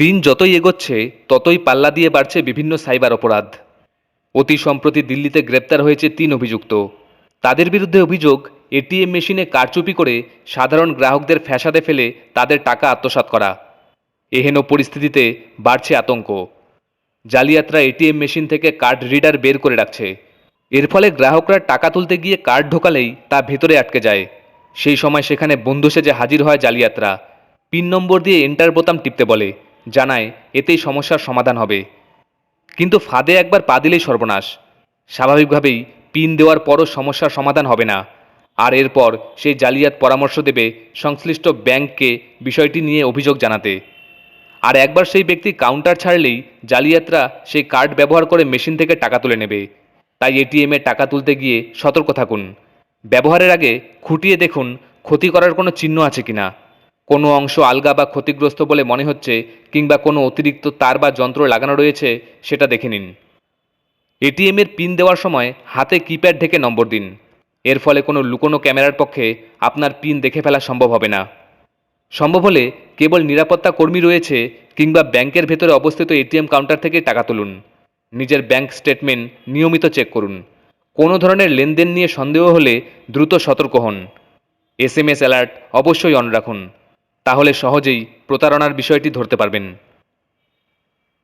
দিন যতই এগোচ্ছে, ততই পাল্লা দিয়ে বাড়ছে বিভিন্ন সাইবার অপরাধ। অতি সম্প্রতি দিল্লিতে গ্রেপ্তার হয়েছে তিন অভিযুক্ত। তাদের বিরুদ্ধে অভিযোগ, এটিএম মেশিনে কারচুপি করে সাধারণ গ্রাহকদের ফ্যাসাদে ফেলে তাদের টাকা আত্মসাৎ করা। এহেন পরিস্থিতিতে বাড়ছে আতঙ্ক। জালিয়াতরা এটিএম মেশিন থেকে কার্ড রিডার বের করে রাখছে। এর ফলে গ্রাহকরা টাকা তুলতে গিয়ে কার্ড ঢোকালেই তা ভেতরে আটকে যায়। সেই সময় সেখানে বন্ধু সেজে হাজির হয় জালিয়াতরা। পিন নম্বর দিয়ে এন্টার বোতাম টিপতে বলে। জানায়, এতেই সমস্যার সমাধান হবে। কিন্তু ফাঁদে একবার পা দিলেই সর্বনাশ। স্বাভাবিকভাবেই পিন দেওয়ার পরও সমস্যার সমাধান হবে না। আর এরপর সেই জালিয়াত পরামর্শ দেবে সংশ্লিষ্ট ব্যাংককে বিষয়টি নিয়ে অভিযোগ জানাতে। আর একবার সেই ব্যক্তি কাউন্টার ছাড়লেই জালিয়াতরা সেই কার্ড ব্যবহার করে মেশিন থেকে টাকা তুলে নেবে। তাই এটিএমে টাকা তুলতে গিয়ে সতর্ক থাকুন। ব্যবহারের আগে খুঁটিয়ে দেখুন, ক্ষতি করার কোনো চিহ্ন আছে কিনা। কোনো অংশ আলগা বা ক্ষতিগ্রস্ত বলে মনে হচ্ছে কিংবা কোনো অতিরিক্ত তার বা যন্ত্র লাগানো রয়েছে, সেটা দেখে নিন। এটিএমের পিন দেওয়ার সময় হাতে কিপ্যাড ঢেকে নম্বর দিন। এর ফলে কোনো লুকোনো ক্যামেরার পক্ষে আপনার পিন দেখে ফেলা সম্ভব হবে না। সম্ভব হলে কেবল নিরাপত্তা কর্মী রয়েছে কিংবা ব্যাংকের ভেতরে অবস্থিত এটিএম কাউন্টার থেকে টাকা তুলুন। নিজের ব্যাংক স্টেটমেন্ট নিয়মিত চেক করুন। কোনো ধরনের লেনদেন নিয়ে সন্দেহ হলে দ্রুত সতর্ক হন। এস এম এস অ্যালার্ট অবশ্যই অন রাখুন। তাহলে সহজেই প্রতারণার বিষয়টি ধরতে পারবেন।